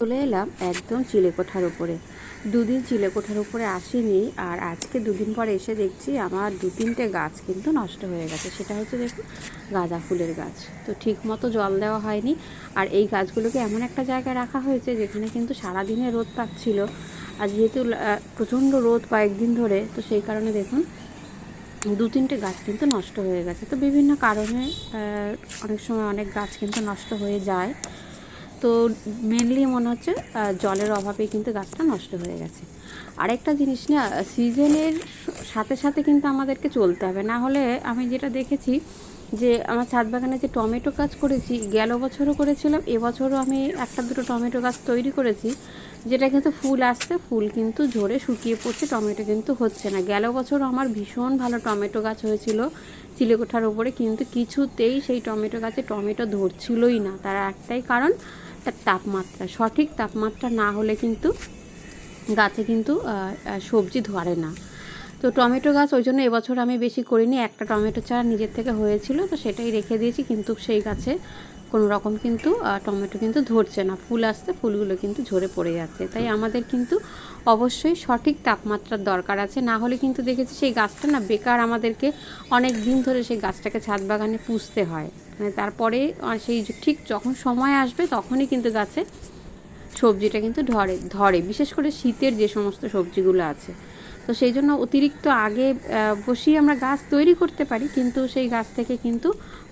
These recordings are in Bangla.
চলে এলাম একদম চিলেকোঠার উপরে। দুদিন চিলেকোঠার উপরে আসিনি আর আজকে দুদিন পরে এসে দেখছি আমার দু তিনটে গাছ কিন্তু নষ্ট হয়ে গেছে। সেটা হচ্ছে দেখুন, গাঁদা ফুলের গাছ। তো ঠিক মতো জল দেওয়া হয়নি। আর এই গাছগুলোকে এমন একটা জায়গায় রাখা হয়েছে যেখানে কিন্তু সারাদিনে রোদ পাচ্ছিল। আর যেহেতু প্রচণ্ড রোদ কয়েকদিন ধরে, তো সেই কারণে দেখুন, দু তিনটে গাছ কিন্তু নষ্ট হয়ে গেছে। তো বিভিন্ন কারণে অনেক সময় অনেক গাছ কিন্তু নষ্ট হয়ে যায়। তো মেনলি মনে হচ্ছে জলের অভাবে কিন্তু গাছটা নষ্ট হয়ে গেছে। আরেকটা জিনিস না সিজনের সাথে সাথে কিন্তু আমাদেরকে চলতে হবে। না হলে আমি যেটা দেখেছি যে, আমার ছাদ বাগানে যে টমেটো গাছ করেছি, গেল বছরও করেছিলাম এবছরও আমি একটা দুটো টমেটো গাছ তৈরি করেছি, যেটা কিন্তু ফুল আসছে, ফুল কিন্তু ঝরে শুকিয়ে পড়ছে, টমেটো কিন্তু হচ্ছে না। গেল বছর আমার ভীষণ ভালো টমেটো গাছ হয়েছিল চিলেকোঠার ওপরে কিন্তু কিছুতেই সেই টমেটো গাছে টমেটো ধরছিলই না। তার একটাই কারণ তার তাপমাত্রা, সঠিক তাপমাত্রা না হলে কিন্তু গাছে কিন্তু সবজি ধরে না। তো টমেটো গাছ ওই জন্য এবছর আমি বেশি করিনি, একটা টমেটো চারা নিজের থেকে হয়েছিল, তো সেটাই রেখে দিয়েছি, কিন্তু সেই গাছে কোনো রকম কিন্তু টমেটো কিন্তু ধরছে না। ফুল আসতে ফুলগুলো কিন্তু ঝরে পড়ে যাচ্ছে। তাই আমাদের কিন্তু অবশ্যই সঠিক তাপমাত্রার দরকার আছে। না হলে কিন্তু দেখেছি সেই গাছটা না বেকার আমাদেরকে অনেক দিন ধরে সেই গাছটাকে ছাদ বাগানে পুষতে হয়। মানে তারপরে সেই ঠিক যখন সময় আসবে তখনই কিন্তু গাছে সবজিটা কিন্তু ধরে ধরে। বিশেষ করে শীতের যে সমস্ত সবজিগুলো আছে। তো সেই জন্য অতিরিক্ত আগে বসিয়ে আমরা গাছ তৈরি করতে পারি, কিন্তু সেই গাছ থেকে কিন্তু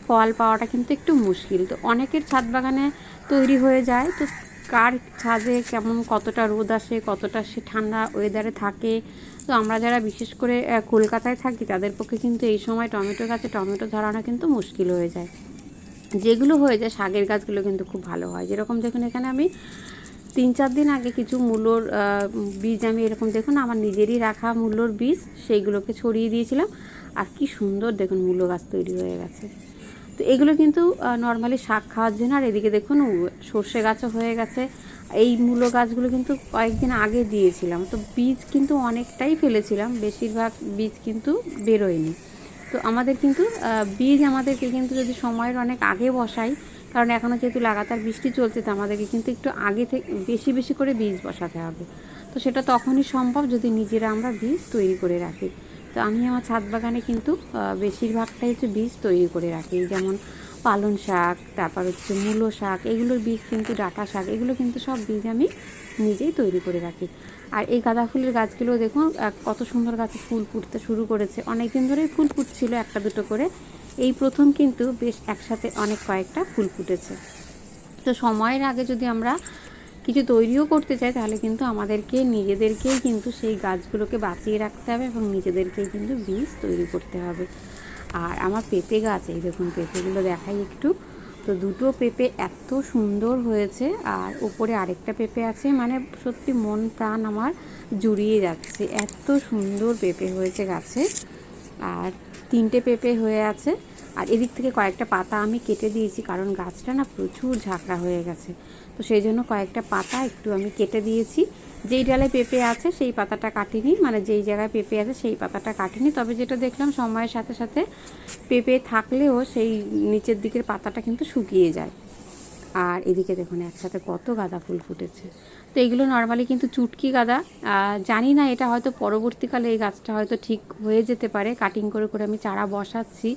ফল পাওয়াটা কিন্তু একটু মুশকিল। তো অনেকের ছাদ বাগানে তৈরি হয়ে যায়। তো কার ছাদে কেমন কতটা রোদ আসে, কতটা সে ঠান্ডা ওয়েদারে থাকে? তো আমরা যারা বিশেষ করে কলকাতায় থাকি, তাদের পক্ষে কিন্তু এই সময় টমেটো গাছে টমেটো ধরানো কিন্তু মুশকিল হয়ে যায়। যেগুলো হয়ে যায়, শাকের গাছগুলো কিন্তু খুব ভালো হয়। যেরকম দেখুন, এখানে আমি তিন চার দিন আগে কিছু মূলোর বীজ আমি এরকম দেখুন, আমার নিজেরই রাখা মূলোর বীজ, সেইগুলোকে ছড়িয়ে দিয়েছিলাম। আর কি সুন্দর দেখুন, মূলো গাছ তৈরি হয়ে গেছে। তো এগুলো কিন্তু নর্মালি শাক খাওয়ার জন্য। আর এদিকে দেখুন সর্ষে গাছও হয়ে গেছে। এই মূলো গাছগুলো কিন্তু কয়েকদিন আগে দিয়েছিলাম। তো বীজ কিন্তু অনেকটাই ফেলেছিলাম। বেশিরভাগ বীজ কিন্তু বেরোয়নি। তো আমাদের কিন্তু বীজ আমাদেরকে কিন্তু যদি সময়ের অনেক আগে বসাই, কারণ এখনও যেহেতু লাগাতার বৃষ্টি চলছে তো আমাদেরকে কিন্তু একটু আগে থেকে বেশি বেশি করে বীজ বসাতে হবে। তো সেটা তখনই সম্ভব যদি নিজেরা আমরা বীজ তৈরি করে রাখি। তো আমি আমার ছাদ বাগানে কিন্তু বেশিরভাগটাই হচ্ছে বীজ তৈরি করে রাখি। যেমন পালং শাক, তারপর হচ্ছে মূলো শাক, এগুলোর বীজ কিন্তু ডাঁটা শাক, এগুলো কিন্তু সব বীজ আমি নিজেই তৈরি করে রাখি। আর এই গাঁদা ফুলের গাছগুলো দেখুন কত সুন্দর গাছে ফুল ফুটতে শুরু করেছে। অনেক দিন ধরেই ফুল ফুটছিল একটা দুটো করে। এই প্রথম কিন্তু বেশ একসাথে অনেক কয়েকটা ফুল ফুটেছে। তো সময়ের আগে যদি আমরা কিছু তৈরিও করতে চাই, তাহলে কিন্তু আমাদেরকে, নিজেদেরকেই কিন্তু সেই গাছগুলোকে বাঁচিয়ে রাখতে হবে এবং নিজেদেরকেই কিন্তু বীজ তৈরি করতে হবে। আর আমার পেঁপে গাছ, এই দেখুন পেঁপেগুলো দেখাই একটু। তো দুটো পেঁপে এত সুন্দর হয়েছে আর উপরে আরেকটা পেঁপে আছে মানে সত্যি মন প্রাণ আমার জুড়িয়ে যাচ্ছে। এত সুন্দর পেঁপে হয়েছে গাছে। আর তিনটে পেঁপে হয়ে আছে। আর এদিক থেকে কয়েকটা পাতা আমি কেটে দিয়েছি, কারণ গাছটা না প্রচুর ঝাঁকড়া হয়ে গেছে। তো সেই জন্য কয়েকটা পাতা একটু আমি কেটে দিয়েছি। যেই ডালে পেঁপে আছে সেই পাতাটা কাটিনি মানে যেই জায়গায় পেঁপে আছে সেই পাতাটা কাটিনি। তবে যেটা দেখলাম, সময়ের সাথে সাথে পেঁপে থাকলেও সেই নিচের দিকের পাতাটা কিন্তু শুকিয়ে যায়। আর এদিকে দেখুন, একসাথে কত গাঁদা ফুল ফুটেছে। তো এগুলো নর্মালি কিন্তু চুটকি গাঁদা। জানি না, এটা হয়তো পরবর্তীকালে এই গাছটা হয়তো ঠিক হয়ে যেতে পারে। কাটিং করে করে আমি চারা বসাচ্ছি।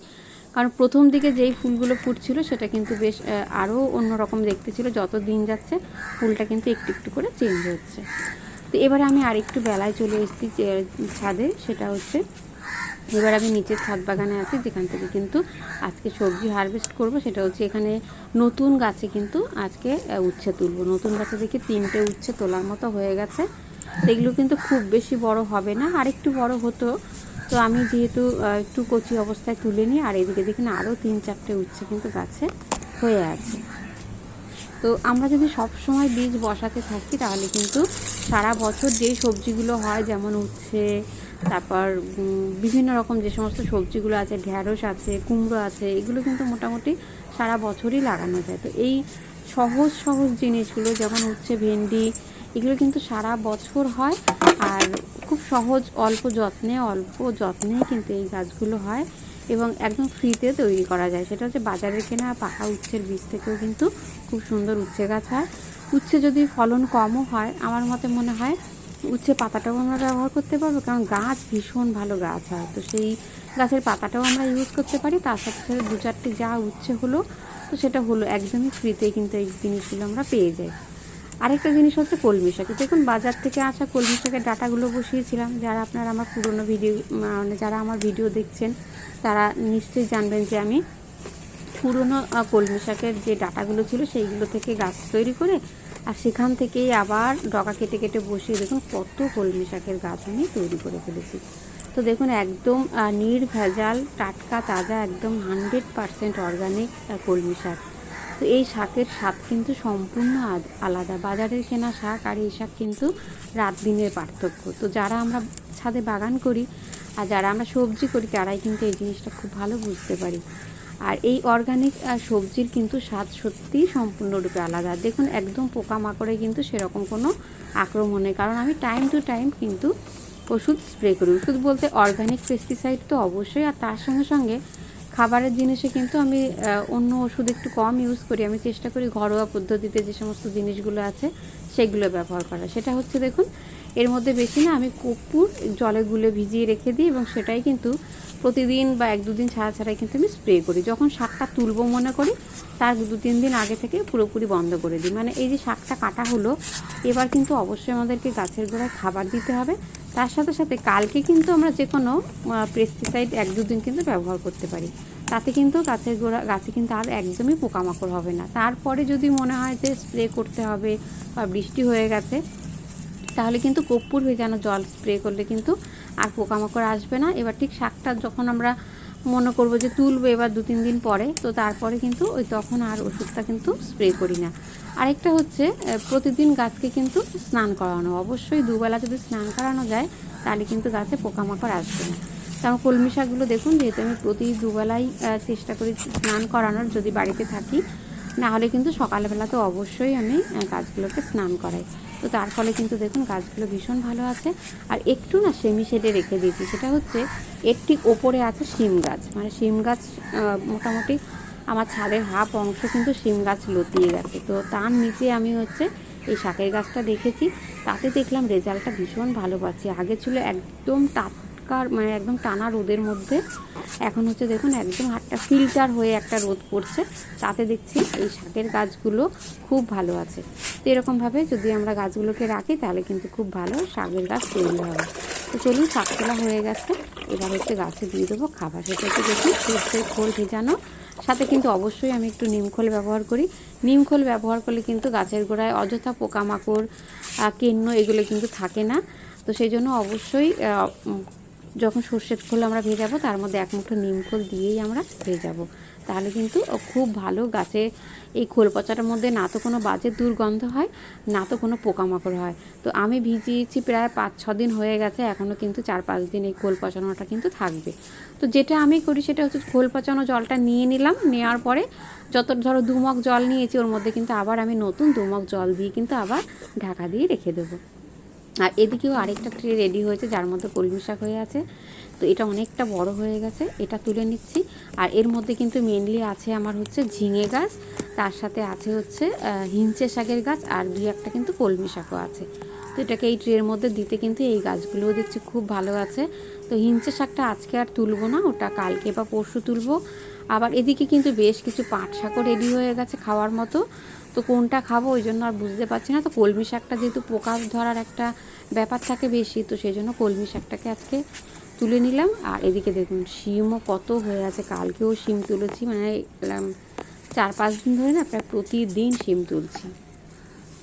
কারণ প্রথম দিকে যেই ফুলগুলো ফুটছিল সেটা কিন্তু বেশ আরও অন্যরকম দেখতে ছিল। যত দিন যাচ্ছে, ফুলটা কিন্তু একটু একটু করে চেঞ্জ হচ্ছে। তো এবারে আমি আরেকটু বেলায় চলে এসেছি ছাদে, সেটা হচ্ছে এবার আমি নিচের ছাদ বাগানে আছি, যেখান থেকে কিন্তু আজকে সবজি হারভেস্ট করব। সেটা হচ্ছে এখানে নতুন গাছে কিন্তু আজকে উচ্ছে তুলব। নতুন গাছে দেখি তিনটে উচ্ছে তোলার মতো হয়ে গেছে। এগুলো কিন্তু খুব বেশি বড় হবে না। আরেকটু বড় হতো তো আমি যেহেতু একটু কচি অবস্থায় তুলে নিই, আর এদিকে দেখি না আরও তিন চারটে উচ্ছে কিন্তু গাছে হয়ে আছে। তো আমরা যদি সব সময় বীজ বসাতে থাকি, তাহলে কিন্তু সারা বছর যেই সবজিগুলো হয়, যেমন উচ্ছে, তারপর বিভিন্ন রকম যে সমস্ত সবজিগুলো আছে, ঢ্যাঁড়স আছে, কুমড়ো আছে, এগুলো কিন্তু মোটামুটি সারা বছরই লাগানো যায়। তো এই সহজ সহজ জিনিসগুলো, যেমন উচ্ছে, ভেন্ডি, এগুলো কিন্তু সারা বছর হয়, আর সহজ, অল্প যত্নে, অল্প যত্নেই কিন্তু এই গাছগুলো হয় এবং একদম ফ্রিতে তৈরি করা যায়। সেটা হচ্ছে বাজারে কেনা পাকা উচ্ছের বীজ থেকেও কিন্তু খুব সুন্দর উচ্ছে গাছ হয়। উচ্ছে যদি ফলন কমও হয়, আমার মতে মনে হয় উচ্ছে পাতাটাও আমরা ব্যবহার করতে পারব, কারণ গাছ ভীষণ ভালো গাছ হয়। তো সেই গাছের পাতাটাও আমরা ইউজ করতে পারি। তার সাথে সাথে দু চারটে যা উচ্ছে হলো, তো সেটা হলো একদমই ফ্রিতেই কিন্তু এই জিনিসগুলো আমরা পেয়ে যাই। আরেকটা জিনিস হচ্ছে কলমি শাক। দেখুন, বাজার থেকে আসা কলমি শাকের ডাটাগুলো বসিয়েছিলাম। যারা আপনারা আমার পুরনো ভিডিও মানে যারা আমার ভিডিও দেখছেন, তারা নিশ্চয়ই জানবেন যে আমি পুরনো কলমি শাকের যে ডাটাগুলো ছিল, সেইগুলো থেকে গাছ তৈরি করে আর সেখান থেকেই আবার ডগা কেটে কেটে বসিয়ে দেখুন, কত কলমি শাকের গাছ আমি তৈরি করে ফেলেছি। তো দেখুন, একদম নির্ভেজাল, টাটকা, তাজা, একদম হান্ড্রেড পারসেন্ট অর্গানিক কলমি শাক। তো এই শাকের স্বাদ কিন্তু সম্পূর্ণ আলাদা। বাজারের কেনা শাক আর এই শাক কিন্তু রাত দিনের পার্থক্য। তো যারা আমরা ছাদে বাগান করি আর যারা আমরা সবজি করি, তারাই কিন্তু এই জিনিসটা খুব ভালো বুঝতে পারি। আর এই অর্গানিক সবজির কিন্তু স্বাদ সত্যিই সম্পূর্ণরূপে আলাদা। দেখুন, একদম পোকামাকড়ে কিন্তু সেরকম কোনো আক্রমণ নেই। কারণ আমি টাইম টু টাইম কিন্তু ওষুধ স্প্রে করি। ওষুধ বলতে অর্গানিক পেস্টিসাইড তো অবশ্যই। আর তার সঙ্গে সঙ্গে খাবারের জিনিসে কিন্তু আমি অন্য ওষুধ একটু কম ইউজ করি। আমি চেষ্টা করি ঘরোয়া পদ্ধতিতে যে সমস্ত জিনিসগুলো আছে, সেগুলো ব্যবহার করা। সেটা হচ্ছে দেখুন, এর মধ্যে বেশি না আমি কর্পূর জলে গুলে ভিজিয়ে রেখে দিই এবং সেটাই কিন্তু প্রতিদিন বা এক দুদিন ছাড়া ছাড়াই কিন্তু আমি স্প্রে করি। যখন শাকটা তুলবো মনে করি, তার দু তিন দিন আগে থেকে পুরোপুরি বন্ধ করে দিই। মানে এই যে শাকটা কাটা হলো, এবার কিন্তু অবশ্যই আমাদেরকে গাছের গোড়ায় খাবার দিতে হবে। তার সাথে সাথে কালকে কিন্তু আমরা যে কোনো পেস্টিসাইড এক দুদিন কিন্তু ব্যবহার করতে পারি। তাতে কিন্তু গাছের গোড়া, গাছে কিন্তু আর একদমই পোকামাকড় হবে না। তারপরে যদি মনে হয় যে স্প্রে করতে হবে বা বৃষ্টি হয়ে গেছে, তাহলে কিন্তু কর্পূর যেন জল স্প্রে করলে কিন্তু আর পোকামাকড় আসবে না। এবার ঠিক শাকটা যখন আমরা মনে করব যে তুলবো এবার দু তিন দিন পরে। তো তারপরে কিন্তু ওই তখন আর ওষুধটা কিন্তু স্প্রে করি না। আরেকটা হচ্ছে প্রতিদিন গাছকে কিন্তু স্নান করানো। অবশ্যই দুবেলা যদি স্নান করানো যায়, তাহলে কিন্তু গাছে পোকামাকড় আসবে না। কারণ কলমি শাকগুলো দেখুন, যেহেতু আমি প্রতি দুবেলাই চেষ্টা করি স্নান করানোর, যদি বাড়িতে থাকি, না হলে কিন্তু সকালবেলা তো অবশ্যই আমি গাছগুলোকে স্নান করাই। তো তার ফলে কিন্তু দেখুন গাছগুলো ভীষণ ভালো আছে। আর একটু না সেমি শেডে রেখে দিয়েছি, সেটা হচ্ছে একটি ওপরে আছে শিম গাছ। মানে শিম গাছ মোটামুটি আমার ছাদের হাফ অংশ কিন্তু শিম গাছ লতিয়ে গেছে। তো তার নিচে আমি হচ্ছে এই শাকের গাছটা দেখেছি, তাতে দেখলাম রেজাল্টটা ভীষণ ভালো পাচ্ছি। আগে ছিল একদম টাটকার মানে একদম টানা রোদের মধ্যে। এখন হচ্ছে দেখুন, একদম হাতটা ফিল্টার হয়ে একটা রোদ পড়ছে। তাতে দেখছি এই শাকের গাছগুলো খুব ভালো আছে। তো এরকমভাবে যদি আমরা গাছগুলোকে রাখি, তাহলে কিন্তু খুব ভালো শাকের গাছ তৈরি হবে। তো চলুন শাক তোলা হয়ে গেছে। এবার হচ্ছে গাছে দিয়ে দেবো খাবার। সেটা হচ্ছে দেখুন, সর্ষের খোল ভেজানো। সাথে কিন্তু অবশ্যই আমি একটু নিমখোল ব্যবহার করি। নিমখোল ব্যবহার করলে কিন্তু গাছের গোড়ায় অযথা পোকামাকড় কেন্ন এগুলো কিন্তু থাকে না। তো সেই জন্য অবশ্যই যখন সর্ষের খোল আমরা ভেজাবো, তার মধ্যে এক মুঠো নিমখোল দিয়েই আমরা ভেজাবো। তাহলে কিন্তু খুব ভালো গাছে এই খোল পচাটার মধ্যে না তো কোনো বাজে দুর্গন্ধ হয়, না তো কোনো পোকামাকড় হয়। তো আমি ভিজিয়েছি প্রায় পাঁচ, ছ দিন হয়ে গেছে এখনও কিন্তু চার, পাঁচ দিন এই খোল পচানোটা কিন্তু থাকবে। তো যেটা আমি করি সেটা হচ্ছে খোল পচানো জলটা নিয়ে নিলাম, নেওয়ার পরে যত ধরো দুমগ জল নিয়েছি, ওর মধ্যে কিন্তু আবার আমি নতুন দুমগ জল দিয়ে কিন্তু আবার ঢাকা দিয়ে রেখে দেবো। আর এদিকেও আরেকটা ট্রে রেডি হয়েছে, যার মধ্যে কলমি শাক হয়ে আছে। তো এটা অনেকটা বড় হয়ে গেছে, এটা তুলে নিচ্ছি। আর এর মধ্যে কিন্তু মেনলি আছে আমার হচ্ছে ঝিঙে গাছ, তার সাথে আছে হচ্ছে হিঞ্চে শাকের গাছ, আর দুই একটা কিন্তু কলমি শাকও আছে। তো এটাকে এই ট্রের মধ্যে দিতে কিন্তু এই গাছগুলোও দেখছি খুব ভালো আছে। তো হিঞ্চে শাকটা আজকে আর তুলবো না, ওটা কালকে বা পরশু তুলবো। আবার এদিকে কিন্তু বেশ কিছু পাট শাকও রেডি হয়ে গেছে খাওয়ার মতো। তো কোনটা খাব ওই জন্য আর বুঝতে পারছি না। তো কলমি শাকটা যেহেতু পোকা ধরার একটা ব্যাপার থাকে বেশি, তো সেই জন্য কলমি শাকটাকে আজকে তুলে নিলাম। আর এদিকে দেখুন, শিমও কত হয়ে আছে। কালকেও শিম তুলেছি মানে চার পাঁচ দিন ধরে না প্রায় প্রতিদিন শিম তুলছি।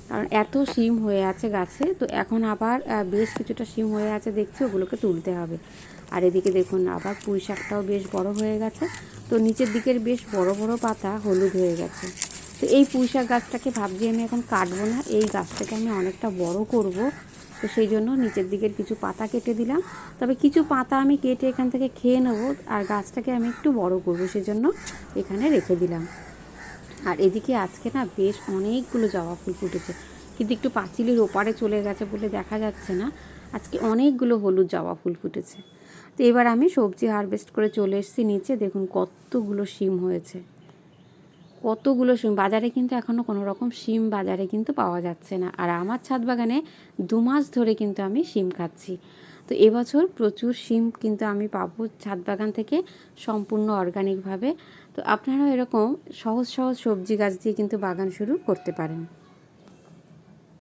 কারণ এত শিম হয়ে আছে গাছে, তো এখন আবার বেশ কিছুটা শিম হয়ে আছে দেখছি, ওগুলোকে তুলতে হবে। আর এদিকে দেখুন, আবার পুঁই শাকটাও বেশ বড় হয়ে গেছে। তো নিচের দিকের বেশ বড় বড় পাতা হলুদ হয়ে গেছে। তো এই পুঁই শাক গাছটাকে ভাবছি আমি এখন কাটবো না। এই গাছটাকে আমি অনেকটা বড় করব। তো সেই জন্য নিচের দিকের কিছু পাতা কেটে দিলাম। তবে কিছু পাতা আমি কেটে এখান থেকে খেয়ে নেব আর গাছটাকে আমি একটু বড় করব সেজন্য এখানে রেখে দিলাম। আর এদিকে আজকে না বেশ অনেকগুলো জবা ফুল ফুটেছে। কিন্তু একটু পাঁচিলের ওপারে চলে গেছে বলে দেখা যাচ্ছে না। আজকে অনেকগুলো হলুদ জবা ফুল ফুটেছে। তো এবার আমি সবজি হারভেস্ট করে চলে এসেছি নিচে। দেখুন কতগুলো শিম হয়েছে। কতগুলো শিম, বাজারে কিন্তু এখনও কোনো রকম শিম বাজারে কিন্তু পাওয়া যাচ্ছে না। আর আমার ছাদ বাগানে দু মাস ধরে কিন্তু আমি শিম খাচ্ছি। তো এবছর প্রচুর শিম কিন্তু আমি পাবো ছাদ বাগান থেকে সম্পূর্ণ অর্গানিকভাবে তো আপনারাও এরকম সহজ সহজ সবজি গাছ দিয়ে কিন্তু বাগান শুরু করতে পারেন।